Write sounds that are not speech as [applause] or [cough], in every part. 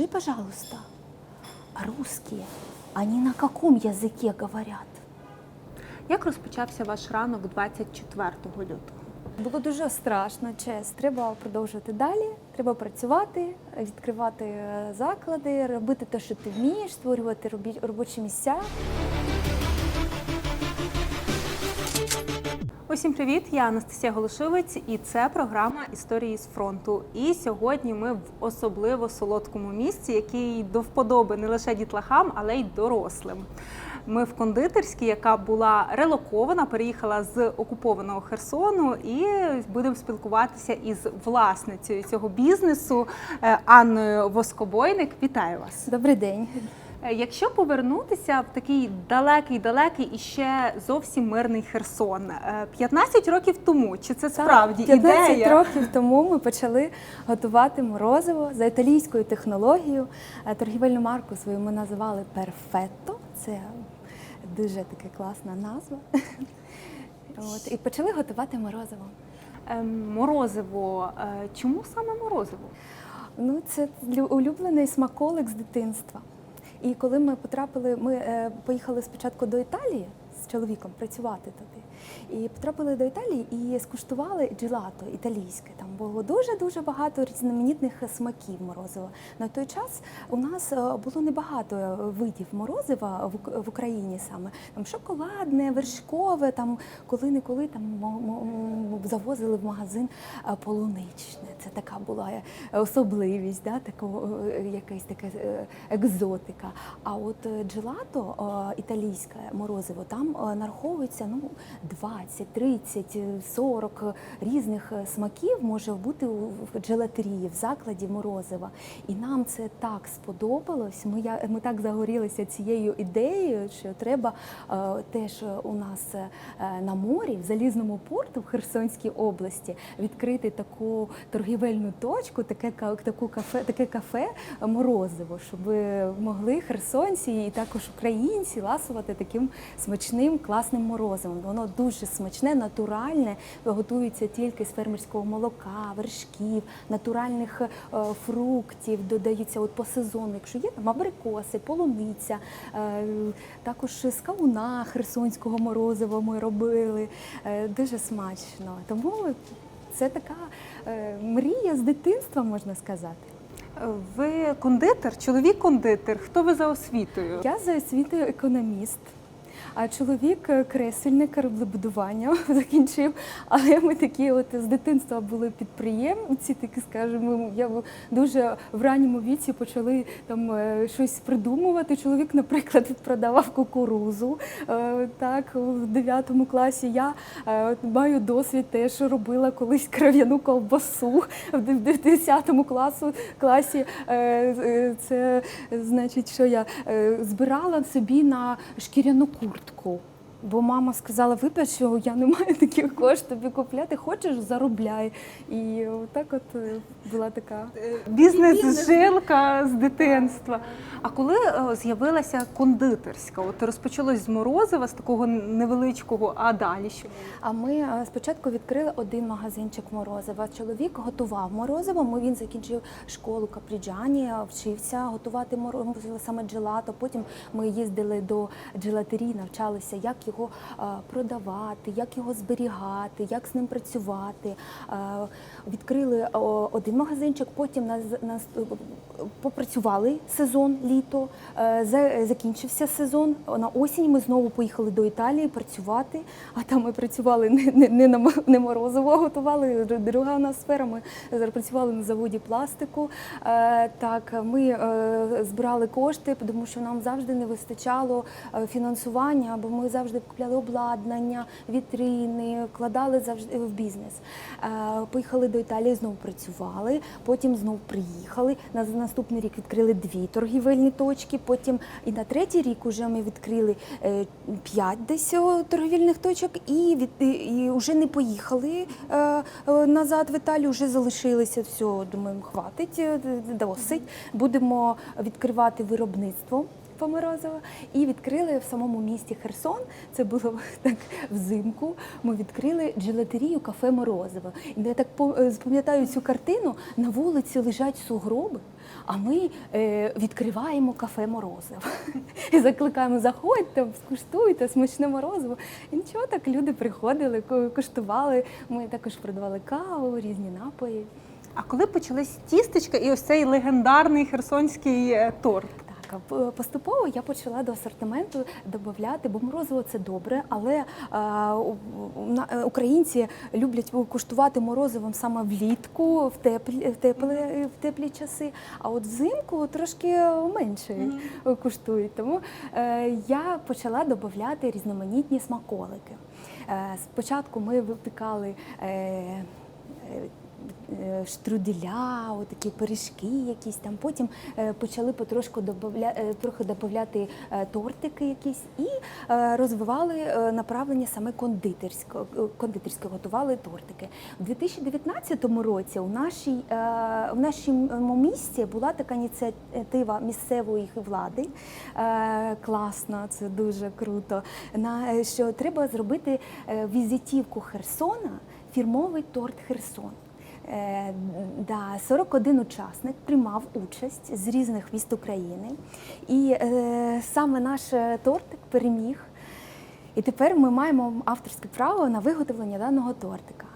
Скажи, пожалуйста, а русские, они на каком языке говорят? Як розпочався ваш ранок 24 лютого? Було дуже страшно, чесно. Треба продовжувати далі. Треба працювати, відкривати е, заклади, робити те, що ти вмієш, створювати робочі місця. Усім привіт! Я Анастасія Голошовець, і це програма Історії з фронту. І сьогодні ми в особливо солодкому місці, який до вподоби не лише дітлахам, але й дорослим. Ми в кондитерській, яка була релокована, переїхала з окупованого Херсону, і будемо спілкуватися із власницею цього бізнесу е, Анною Воскобойник. Вітаю вас! Добрий день. Е, Якщо повернутися в такий далекий-далекий і ще зовсім мирний Херсон, е, 15 років тому, чи це справді 15 ідея? років тому ми почали готувати морозиво за італійською технологією. Е, Торгівельну марку свою ми називали Перфетто. Це дуже така класна назва. [laughs] От, і почали готувати морозиво. Ем, Морозиво. Е, Чому саме морозиво? Ну, це лю- улюблений смаколик з дитинства. І коли ми потрапили, ми е, поїхали спочатку до Італії з чоловіком працювати туди. І потрапили до Італії і скуштували джелато італійське. Там було дуже дуже багато різноманітних смаків морозива. На той час у нас е, було небагато е, видів морозива в, Україні саме. Там шоколадне, вершкове, там коли-неколи там завозили в магазин е, полуничне. Це така була особливість, да, е, якась така екзотика. А от джелато італійське морозиво, там нараховується ну, 20, 30, е, 40 різних е, смаків може бути у- джелатерії, в закладі морозива. І нам це так сподобалось. Ми, я- ми так загорілися цією ідеєю, що треба е, теж у нас е, на морі, в залізному порту в Херсонській області, відкрити таку торгівельну точку, таке, таку кафе, таке кафе е, морозиво, щоб могли херсонці і також українці ласувати таким смачним класним морозивом. Воно дуже смачне, натуральне, готується тільки з фермерського молока, вершків, натуральних е, фруктів, додаються от по сезону. Якщо є там абрикоси, полуниця, е, також з кавуна херсонського морозива ми робили. Е, Дуже смачно. Тому це така мрія з дитинства, можна сказати. Ви кондитер, чоловік кондитер. Хто ви за освітою? Я за освітою економіст. А чоловік е, кресельник кораблебудування [laughs] закінчив. Але ми такі, от з дитинства були підприємці, такі скажімо, я дуже в ранньому віці почали там е, щось придумувати. Чоловік, наприклад, [laughs] продавав кукурузу. Е, Так, в 9 класі я маю досвід теж робила колись [laughs] кров'яну ковбасу в д- 10 класу класі. Це значить, що я збирала собі на шкіряну куртку куртку. Бо мама сказала, вибач, що я не маю таких коштів тобі купляти, хочеш, заробляй. І так от е, була така. Бізнес-жилка з дитинства. А коли е, з'явилася кондитерська? От розпочалось з морозива, з такого невеличкого, а далі що? А ми е, спочатку відкрили один магазинчик морозива. Чоловік готував морозиво. Ми він закінчив школу Капріджані, е, вчився готувати морозиво, саме джелато. Потім ми їздили до джелатерії, навчалися, як його продавати, як його зберігати, як з ним працювати. Відкрили один магазинчик, потім нас, попрацювали сезон літо. Закінчився сезон. На осінь ми знову поїхали до Італії працювати. А там ми працювали не, не, не на не морозиво, а готували друга у нас сфера. Ми працювали на заводі пластику. Так, ми е, збирали кошти, тому що нам завжди не вистачало е, фінансування, бо ми завжди купляли обладнання, вітрини, вкладали завжди в бізнес. Е, Поїхали до Італії, знову працювали, потім знову приїхали. На наступний рік відкрили дві торгівельні точки. Потім і на третій рік уже ми відкрили е, п'ять десь торгівельних точок, і від вже не поїхали е, назад в Італію, вже залишилися все. Думаємо, хватить, досить. Будемо відкривати виробництво. По морозиво. І відкрили в самому місті Херсон. Це було [laughs] так взимку. Ми відкрили джелатерію кафе Морозиво. І я так е, пам'ятаю цю картину. На вулиці лежать сугроби. А ми е, відкриваємо кафе морозиво [laughs] і закликаємо, заходьте, скуштуйте смачне морозиво. І нічого так люди приходили, куштували. Ми також продавали каву, різні напої. А коли почались тістечка і ось цей легендарний херсонський е, торт? Так, поступово я почала до асортименту додати, бо морозиво це добре, але е, українці люблять куштувати морозивом саме влітку, в теплі, в теплі, в теплі часи. А от взимку трошки менше куштують. Тому е, я почала додати різноманітні смаколики. Е, спочатку ми випікали. Е, штруделя, отакі пиріжки якісь там. Потім е, почали потрошку е, трохи додати тортики якісь і розвивали направлення саме кондитерське, кондитерське готували тортики. У 2019 році у нашій, в нашому місті була така ініціатива місцевої влади. Класна, це дуже круто. На що треба зробити візитівку Херсона, фірмовий торт Херсон. Е, Да, 41 учасник приймав участь з різних міст України, і е, саме наш е, тортик переміг. І тепер ми маємо авторське право на виготовлення даного тортика.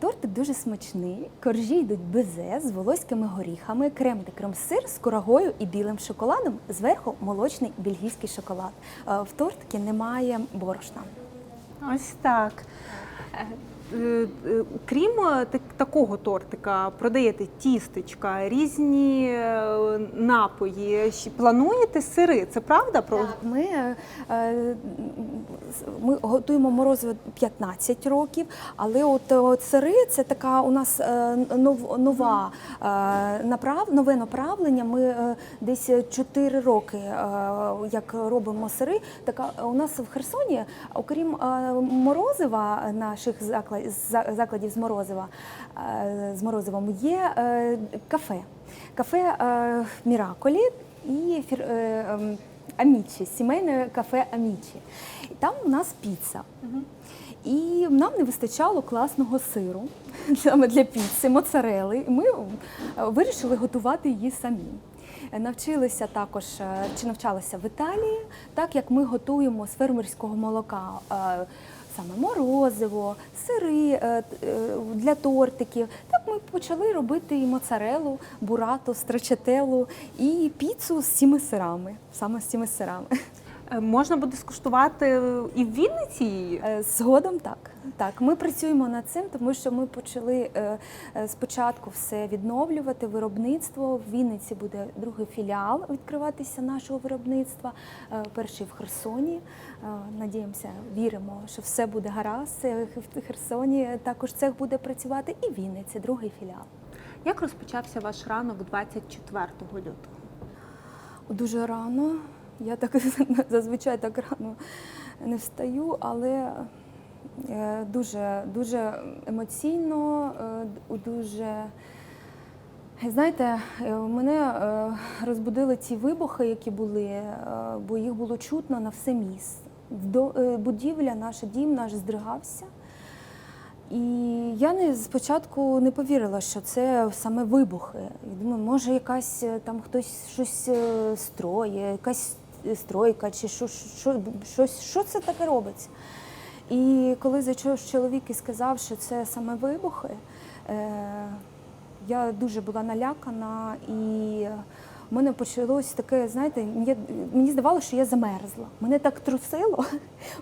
Тортик дуже смачний, коржі йдуть безе з волоськими горіхами, крем де крем-сир з курагою і білим шоколадом. Зверху молочний бельгійський шоколад. В тортикі немає борошна. Ось так. Е, е, Крім е, такого тортика, продаєте тістечка, різні напої. Плануєте сири? Це правда? Про Ми, ми готуємо морозиво 15 років, але от, от сири це така у нас нов, нова направ, нове направлення. Ми десь 4 роки як робимо сири. Така у нас в Херсоні, окрім морозива наших заклад- за- закладів з морозива е, з морозивом, є е, кафе. Кафе е, Міраколі і ем, Амічі, сімейне кафе Амічі. Там у нас піца. І нам не вистачало класного сиру [laughs] саме для піци, моцарели. І ми вирішили готувати її самі. Навчилися також чи навчалися в Італії, так як ми готуємо з фермерського молока. Саме морозиво, сири е, е, для тортиків. Так ми почали робити і моцарелу, бурато, страчателу і піцу з цими сирами. Саме з цими сирами. Е, можна буде скуштувати і в Вінниці її? Е, Згодом так. Так, ми працюємо над цим, тому що ми почали е, е, спочатку все відновлювати виробництво. В Вінниці буде другий філіал відкриватися нашого виробництва. е, Перший в Херсоні. Е, Надіємося, віримо, що все буде гаразд. Е, В Херсоні також цех буде працювати, і в Вінниці другий філіал. Як розпочався ваш ранок 24 лютого? Дуже рано. Я так [laughs] зазвичай так рано не встаю, але е, дуже, дуже емоційно, е, дуже. Знаєте, е, мене розбудили ці вибухи, які були, бо їх було чутно на все місто. Вдо- е, Будівля, наш дім наш здригався. І я не спочатку не повірила, що це саме вибухи. І думаю, може, якась там хтось щось строє, якась стройка, чи що, що, щось, що це таке робиться. І коли зайшов чоловік і сказав, що це саме вибухи, е, я дуже була налякана і. У мене почалось таке, знаєте, мені, здавалося, що я замерзла. Мене так трусило.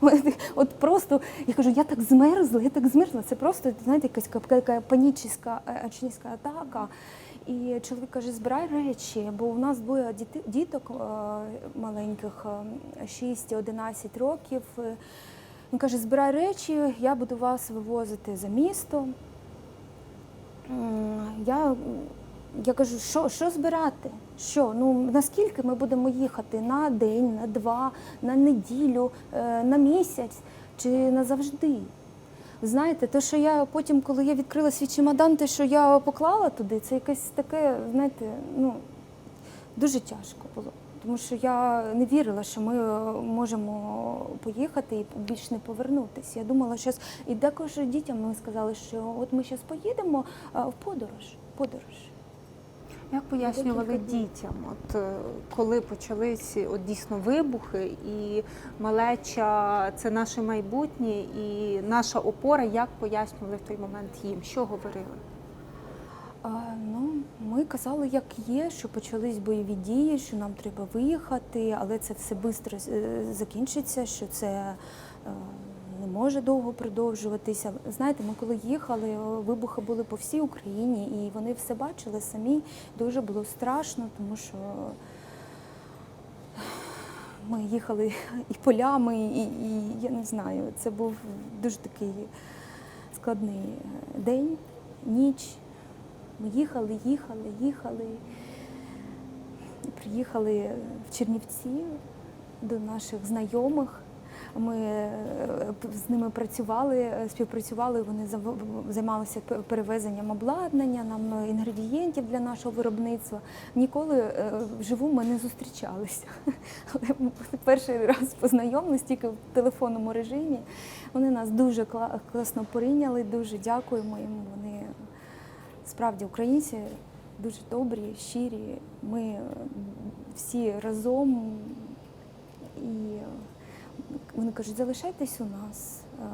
[laughs] От просто я кажу, я так змерзла, я так змерзла. Це просто, знаєте, якась ка- панічна очнівська атака. І чоловік каже, збирай речі, бо у нас двоє діток е, маленьких, е, 6-11 років. Він каже, збирай речі, я буду вас вивозити за місто. Я, я кажу, що, що збирати? Що? Ну наскільки ми будемо їхати? На день, на два, на неділю, е, на місяць чи назавжди? Знаєте, те, що я потім, коли я відкрила свій чемодан, те, що я поклала туди, це якесь таке, знаєте, ну дуже тяжко було. тому що я не вірила, що ми е, можемо поїхати і більш не повернутися. Я думала, що і також дітям ми сказали, що от ми зараз поїдемо е, в подорож. подорож. Як пояснювали дітям, от е, коли почались от дійсно вибухи, і малеча це наше майбутнє і наша опора, як пояснювали в той момент їм? Що говорили? А, ну, ми казали, як є, що почались бойові дії, що нам треба виїхати, але це все швидко закінчиться, що це е, не може довго продовжуватися. Знаєте, ми коли їхали, вибухи були по всій Україні, і вони все бачили самі. Дуже було страшно, тому що ми їхали і полями, і, і я не знаю, це був дуже такий складний е, день, ніч. Ми їхали, їхали, їхали. Приїхали в Чернівці до наших знайомих. Ми е, з ними працювали, е, співпрацювали. Вони займалися перевезенням обладнання, нам е, інгредієнтів для нашого виробництва. Ніколи вживу ми не зустрічалися. [laughs] Але перший раз познайомились тільки в телефонному режимі. Вони нас дуже класно прийняли, дуже дякуємо їм. Вони справді українці дуже добрі, щирі. Ми всі разом і вони кажуть, залишайтесь у нас. Е,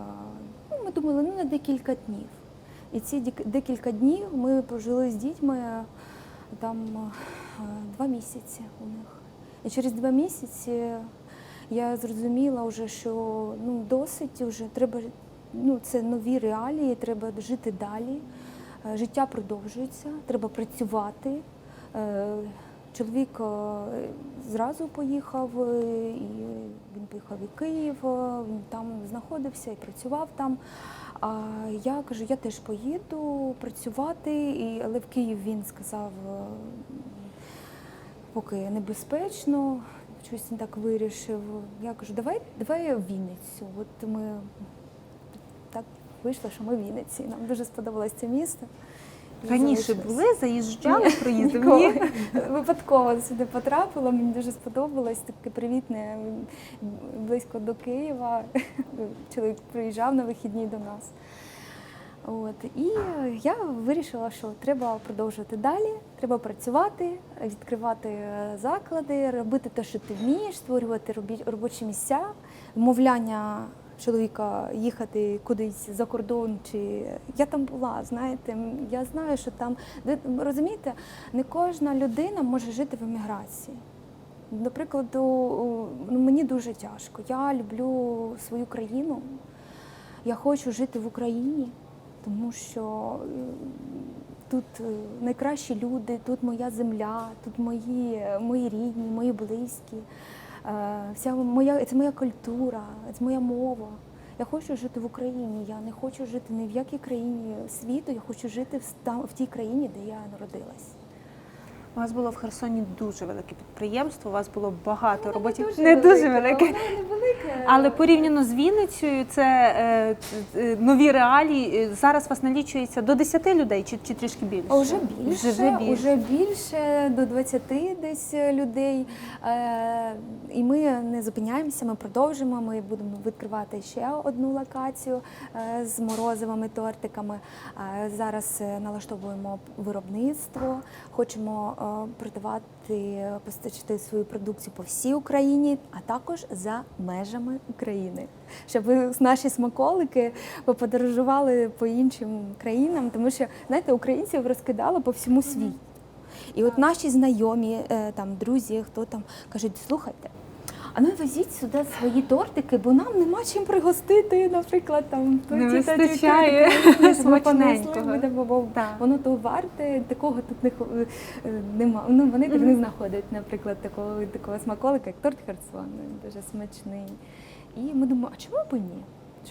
Ну, ми думали, ну на декілька днів. І ці декілька днів ми прожили з дітьми е, там е, два місяці у них. І через два місяці я зрозуміла вже, що ну, досить вже треба, ну, це нові реалії, треба жити далі. Життя продовжується, треба працювати. Чоловік е, зразу поїхав, е, і він поїхав і Київ, е, він там знаходився і працював там. А я кажу, я теж поїду працювати, і, але в Київ він сказав, поки небезпечно, щось він так вирішив. Я кажу, давай, давай в Вінницю. От ми так вийшло, що ми в Вінниці. Нам дуже сподобалось це місто. Раніше були, заїжджали. Ні? [laughs] Випадково сюди потрапила, мені дуже сподобалось, таке привітне, близько до Києва. [laughs] Чоловік приїжджав на вихідні до нас. От. І я вирішила, що треба продовжувати далі, треба працювати, відкривати е, заклади, робити те, що ти вмієш, створювати робочі місця, вмовляння чоловіка їхати кудись за кордон. Чи я там була, знаєте, я знаю, що там розумієте, не кожна людина може жити в еміграції. Наприклад, ну, мені дуже тяжко. Я люблю свою країну. Я хочу жити в Україні, тому що тут е, найкращі люди, тут моя земля, тут мої, мої рідні, мої близькі. Е, Вся моя, це моя культура, це моя мова. Я хочу жити в Україні. Я не хочу жити ні в якій країні світу. Я хочу жити в, там, в тій країні, де я народилась. У вас було в Херсоні дуже велике підприємство, у вас було багато роботів. дуже не дуже велике, велике. Але порівняно з Вінницею, це е, е, нові реалії. Е, Зараз вас налічується до 10 людей чи, чи трішки більше? А Вже більше, Вже більше. уже більше до 20 десь людей. Е, і ми не зупиняємося, ми продовжимо. Ми будемо відкривати ще одну локацію е, з морозивими тортиками. Е, зараз е, налаштовуємо виробництво, хочемо е, продавати, постачати свою продукцію по всій Україні, а також за межами України, щоб ви наші смаколики подорожували по іншим країнам, тому що знаєте, українців розкидало по всьому світу. І от наші знайомі, е, там друзі, хто там кажуть, слухайте. А ну везіть сюди свої тортики, бо нам нема чим пригостити, наприклад, там Не ті та ті вистачає тортики, [laughs] ми смачненького. понесли, ми дамо, бо Так. Воно то варте, такого тут не хо- е, нема. Ну вони так не знаходять, наприклад, такого такого смаколика, як торт Херсон, дуже смачний. І ми думаємо, а чому б і ні?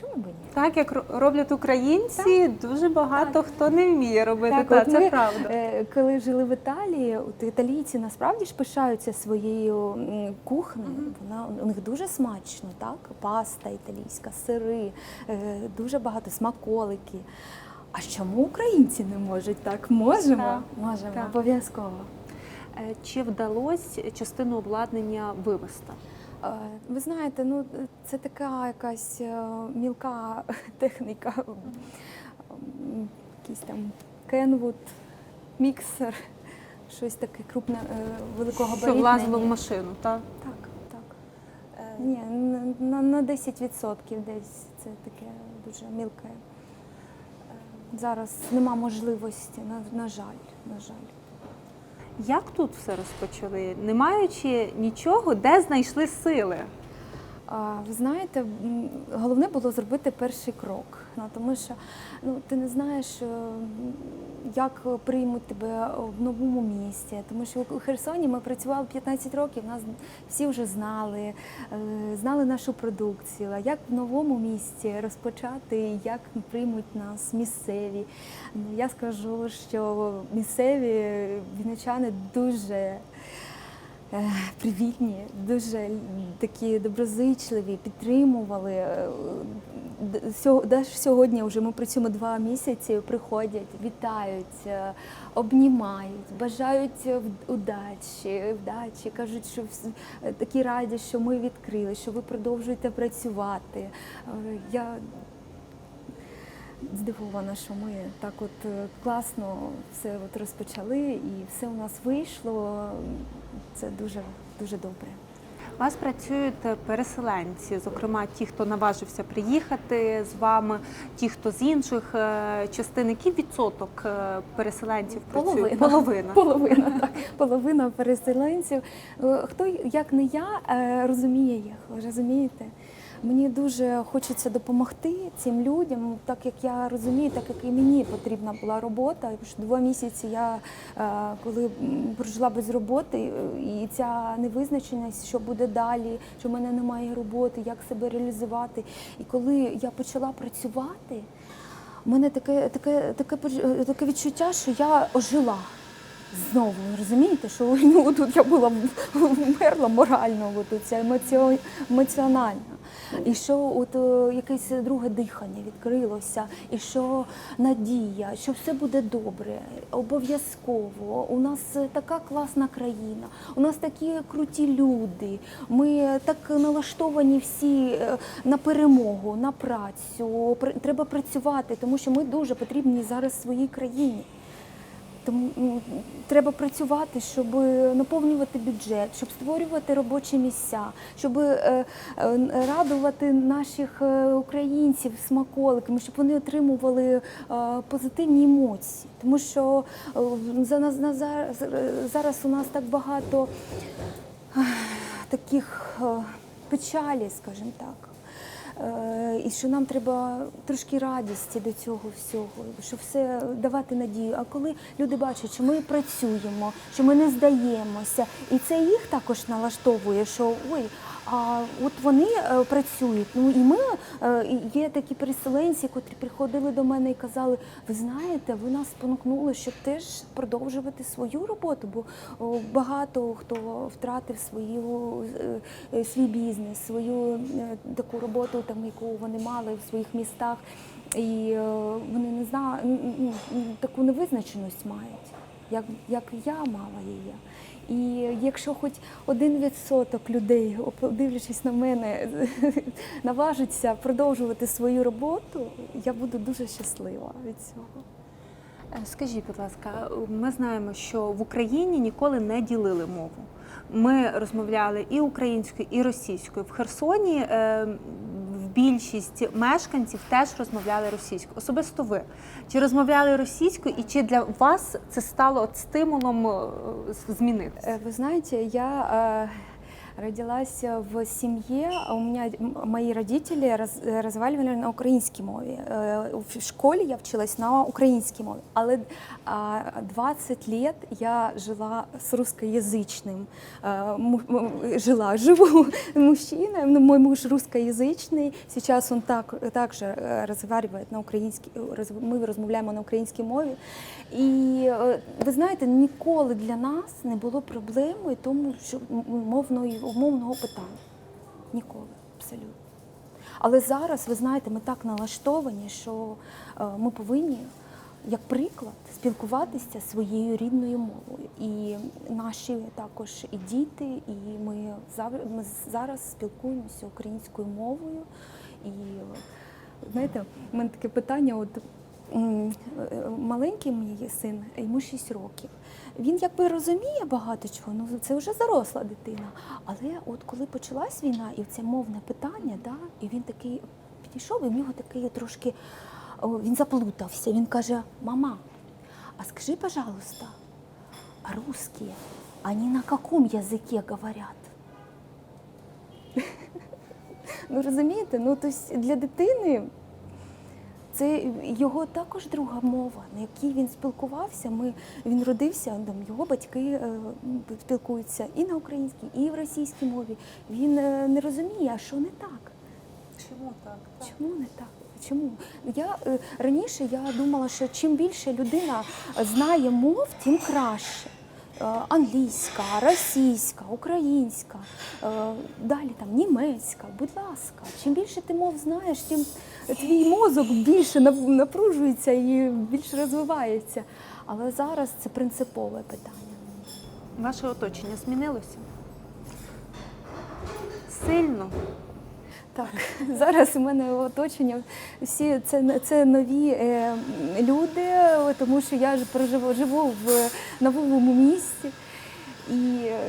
Чому б ні? Так, як роблять українці, дуже багато Так. хто не вміє робити. Так, Так, це ми, правда. Е, Коли жили в Італії, от італійці насправді ж пишаються своєю кухнею. Вона у них дуже смачно, так? Паста італійська, сири, е, дуже багато смаколики. А чому українці не можуть так? Можемо, Так, можемо, так. обов'язково. Е, Чи вдалося частину обладнання вивезти? Е, Ви знаєте, ну це така якась е, мілка [laughs] техніка, якийсь там Kenwood, міксер, щось таке крупне, е, великого Що влазило в машину, так? Так, так. Ні, на- на, на 10% десь це таке дуже мілке. Зараз нема можливості, на, на жаль, на жаль. Як тут все розпочали? Не маючи нічого, де знайшли сили? Ви знаєте, головне було зробити перший крок. Ну, тому що ну, ти не знаєш, е, як приймуть тебе в новому місті. Тому що у Херсоні ми працювали 15 років, нас всі вже знали, е, знали нашу продукцію. А як в новому місті розпочати, як приймуть нас місцеві? Ну, Я скажу, що місцеві вінничани дуже. Е, привітні, дуже такі доброзичливі, підтримували. Е, Даже сьогодні вже ми працюємо два місяці, приходять, вітають, е, обнімають, бажають удачі, вдачі, кажуть, що такі раді, що ми відкрили, що ви продовжуєте працювати. Я здивована, що ми так от класно все от розпочали і все у нас вийшло. Це дуже дуже добре. У вас працюють переселенці, зокрема ті, хто наважився приїхати з вами, ті, хто з інших е, частин. Який відсоток е, переселенців працює? Половина. Половина, [laughs] так. Половина переселенців. Е, Хто як не я розуміє їх, розумієте? Мені дуже хочеться допомогти цим людям, так як я розумію, так як і мені потрібна була робота. Два місяці я е, коли прожила без роботи, і ця невизначеність, що буде далі, що в мене немає роботи, як себе реалізувати. І коли я почала працювати, у мене таке, таке, таке, таке відчуття, що я ожила. Знову розумієте, що [laughs] ну, тут я була вмерла морально, от, ця емоціо. І що от е, якесь друге дихання відкрилося, і що надія, що все буде добре, обов'язково. У нас така класна країна, у нас такі круті люди. Ми так налаштовані всі е, на перемогу, на працю. Пр- Треба працювати, тому що ми дуже потрібні зараз своїй країні. Тому треба працювати, щоб наповнювати бюджет, щоб створювати робочі місця, щоб е, е, радувати наших е, українців смаколиками, щоб вони отримували позитивні емоції. Тому що за нас на зараз, у нас так багато таких печалі, скажімо так. Е, І що нам треба трошки радісті до цього всього, щоб все давати надію. А коли люди бачать, що ми працюємо, що ми не здаємося, і це їх також налаштовує, що ой, а от вони е, працюють. Ну і ми е, є такі переселенці, котрі приходили до мене і казали: ви знаєте, ви нас спонукнули, щоб теж продовжувати свою роботу, бо багато хто втратив свою е, свій бізнес, свою таку роботу, там яку вони мали в своїх містах, і вони не знаю, таку невизначеність мають, як, як я мала її. І якщо хоч один відсоток людей, дивлячись на мене, [laughs] наважиться продовжувати свою роботу, я буду дуже щаслива від цього. Е, Скажіть, будь ласка, ми знаємо, що в Україні ніколи не ділили мову. Ми розмовляли і українською, і російською. В Херсоні е, більшість мешканців теж розмовляли російською. Особисто ви. Чи розмовляли російською, і чи для вас це стало от стимулом е, змінитися? Э, Вы знаете, я э, родилась в семье, а у меня м- мои родители раз, э, разговаривали на українській мові. Э, В школі я вчилась на українській мові, але а, 20 лет я жила с русскоязычным, э, му- му- жила, живу [laughs] мужчиной, ну, мой муж русскоязычный, сейчас он так, также э, разговаривает на українській, роз- ми розмовляємо на українській мові. І е, ви знаєте, ніколи для нас не було проблемою тому, що м- мовної, ну, мовного питання. Ніколи, абсолютно. Але зараз, ви знаєте, ми так налаштовані, що е, ми повинні як приклад спілкуватися своєю рідною мовою. І наші також і діти, і ми зараз спілкуємося українською мовою. І знаєте, у мене таке питання: от маленький мій син, йому 6 років. Він якби розуміє багато чого, ну це вже заросла дитина. Але от коли почалась війна, і це мовне питання, да, і він такий підійшов, і в нього такий трошки він заплутався. Він каже: Мама, а скажи, пожалуйста, а русские, они на каком языке говорят? [laughs] Ну розумієте, ну тобто для дитини це його також друга мова, на якій він спілкувався. Ми, він родився, там, його батьки е, спілкуються і на українській, і в російській мові. Він е, не розуміє, а що не так. Чому так? Чому не так? Чому? Я е, раніше я думала, що чим більше людина знає мов, тим краще. Е, Англійська, російська, українська, е, далі там німецька, будь ласка. Чим більше ти мов знаєш, тим твій мозок більше напружується і більше розвивається. Але зараз це принципове питання. Ваше оточення змінилося? Сильно. Так, [laughs] зараз у мене оточення всі це, це нові е, люди, тому що я ж проживу живу в новому місті. І е,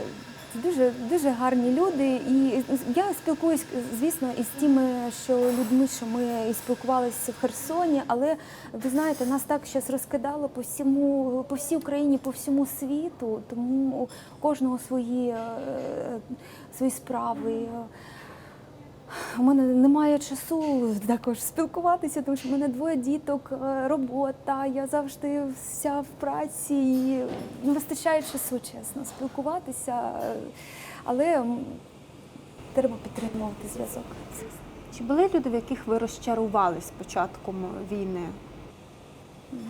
дуже, дуже гарні люди. І я спілкуюсь, звісно, із тими, що людьми, що ми і спілкувалися в Херсоні, але ви знаєте, нас так зараз розкидало по всьому, по всій Україні, по всьому світу, тому у кожного свої, е, свої справи. У мене немає часу також спілкуватися, тому що в мене двоє діток, е, робота. Я завжди вся в праці і не вистачає часу, чесно, спілкуватися. Але треба підтримувати зв'язок. Чи були люди, в яких ви розчарувались з початком війни?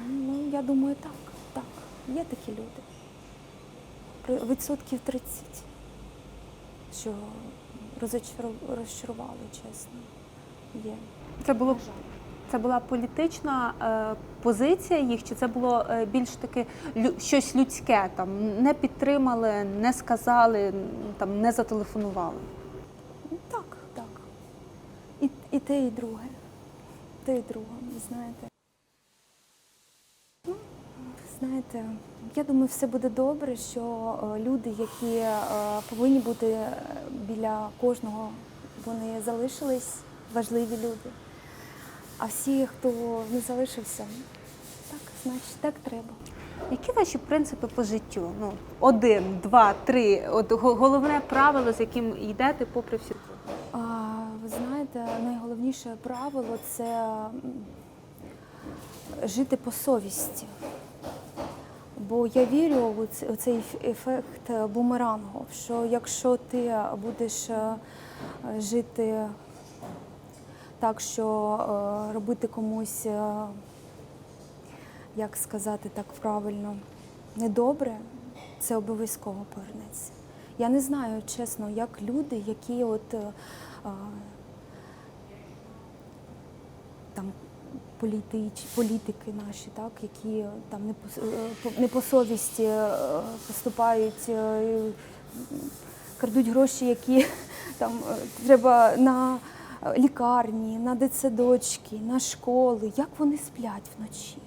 Ну, я думаю, так. Так, є такі люди. Відсотків 30, що розчарували, чесно. Є. Це було це була політична е, позиція їх, чи це було е, більш таки лю- щось людське? Там не підтримали, не сказали, там не зателефонували. Ну, Так, так. І, і те, і друге. Те, і друге, знаєте. Ну, знаєте, я думаю, все буде добре, що е, люди, які е, повинні бути е, біля кожного, вони залишились важливі люди. А всі, хто не залишився, так, значить, так треба. Які ваші принципи по життю? Ну, один, два, три. От головне правило, з яким йдете попри всі. А, ви знаєте, найголовніше правило це жити по совісті. Бо я вірю у цей ефект бумерангу, що якщо ти будеш е, жити так, що е, робити комусь, е, як сказати так правильно, недобре, це обов'язково повернеться. Я не знаю, чесно, як люди, які от там політич, політики наші, так, які там не по, е, совісті е, поступають, е, крадуть гроші, які [laughs] там е, треба на е, лікарні, на дитсадочки, на школи. Як вони сплять вночі?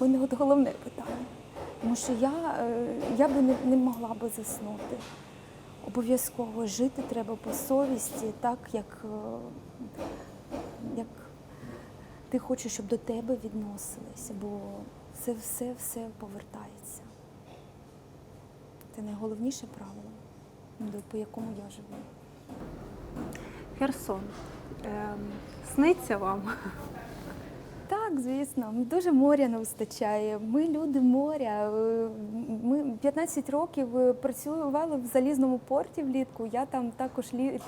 Мене от головне питання. Тому що я, е, я би не, не могла би заснути. Обов'язково жити треба по совісті, так як, е, як ти хочеш, щоб до тебе відносилися, бо це все все повертається. Це найголовніше правило, по якому я живу. Херсон. Ем, сниться вам? Так, звісно, дуже моря не вистачає. Ми люди моря. Е, Ми 15 років е, працювали в залізному порті влітку. Я там також лі-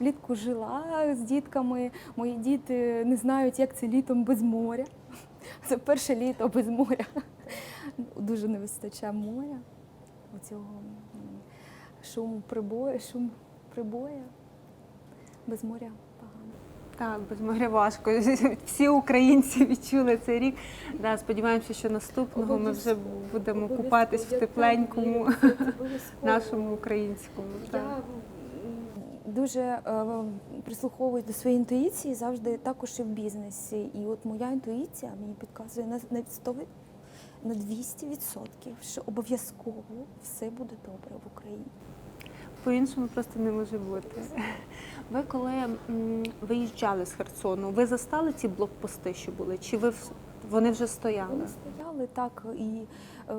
влітку жила з дітками. Мої діти не знають, як це літом без моря. [laughs] Це перше літо без моря. [laughs] Дуже не вистачає моря. Оцього шуму прибою, шум прибоя. Без моря. Так, без моря важко. [laughs] Всі українці відчули цей рік. Да, сподіваємося, що наступного ми вже будемо купатись в тепленькому [laughs] нашому українському. Так. дуже е, прислуховуюсь до своєї інтуїції завжди також і в бізнесі. І от моя інтуїція мені підказує на, на 100, на 200%, що обов'язково все буде добре в Україні. По-іншому просто не може бути. Ви коли виїжджали з Херсону, ви застали ці блокпости, що були? Чи ви в- вони вже стояли? Вони стояли так і е,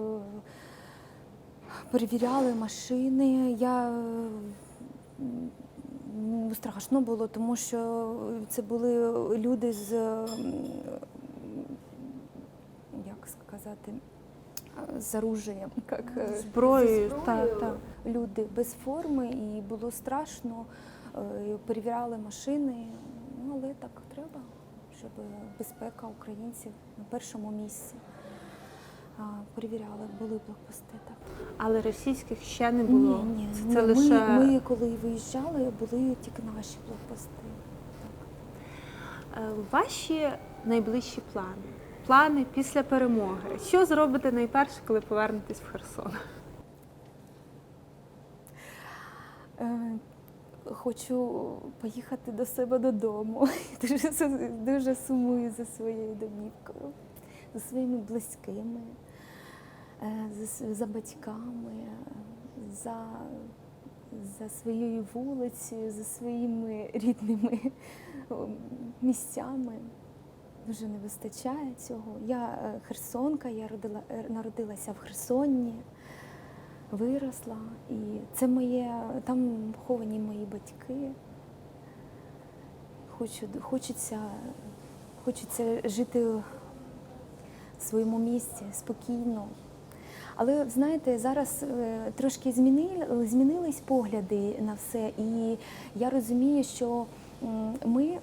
перевіряли машини. Я страшно було, тому що це були люди з як сказати, з оружием, як е, Зброєю, зброєю. так. люди без форми, і було страшно. е, Перевіряли машини, ну але так треба, щоб безпека українців на першому місці. Перевіряли, були блокпости. Так. Але російських ще не було. Ні, ні, Це, ні. це Ми, лише ми, коли виїжджали, були тільки наші блокпости. Так. Е, ваші найближчі плани. Плани після перемоги. Що зробите найперше, коли повернетесь в Херсон? Е, Хочу поїхати до себе додому. [laughs] Дуже, дуже сумую за своєю домівкою, за своїми близькими, е, за, за батьками, за, за своєю вулицею, за своїми рідними місцями. Дуже не вистачає цього. Я е, херсонка, я родила, е, народилася в Херсоні виросла. І це моє, там поховані мої батьки. Хочу, хочеться, хочеться жити в своєму місці спокійно. Але знаєте, зараз е, трошки змінили, змінились погляди на все, і я розумію, що ми,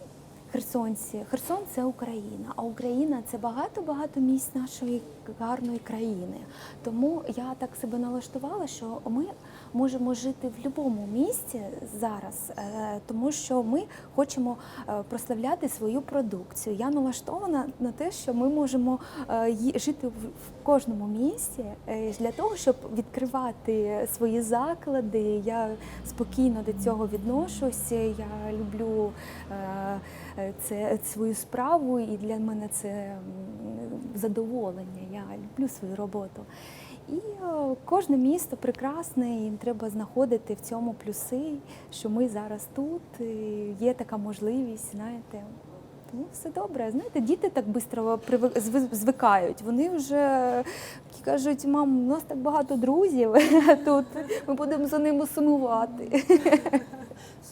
херсонці, Херсон це Україна, а Україна це багато-багато місць нашої гарної країни. Тому я так себе налаштувала, що ми можемо жити в будь-якому місці зараз, е, тому що ми хочемо е, прославляти свою продукцію. Я налаштована на те, що ми можемо е, жити в кожному місці для того, щоб відкривати свої заклади. Я спокійно до цього відношуся. Я люблю це свою справу, і для мене це задоволення. Я люблю свою роботу. І кожне місто прекрасне, і треба знаходити в цьому плюси, що ми зараз тут, і є така можливість, знаєте. Тому все добре. Знаєте, діти так швидко звикають. Вони вже кажуть, мам, у нас так багато друзів [laughs] тут, ми будемо за ними сумувати. [laughs]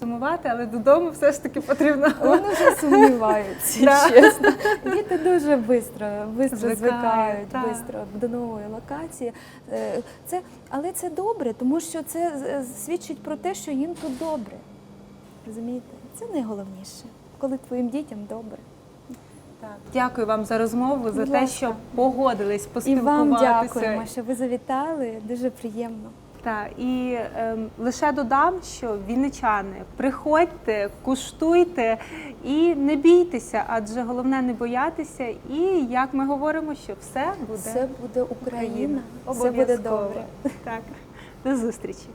Сумувати, але додому все ж таки потрібно. Вони вже [laughs] сумніваються, Да. чесно. Діти дуже швидко, швидко Звикають, швидко до нової локації. Е, Це, але це добре, тому що це свідчить про те, що їм тут добре. Розумієте? Це найголовніше, коли твоїм дітям добре. Так. Дякую вам за розмову, за Будь те, що погодились І поспілкуватися. вам дякуємо, що ви завітали. Дуже приємно. Так, і ем, лише додам, що вінничани, приходьте, куштуйте і не бійтеся, адже головне не боятися. І як ми говоримо, що все буде Все буде Україна, все буде добре. Так, до зустрічі.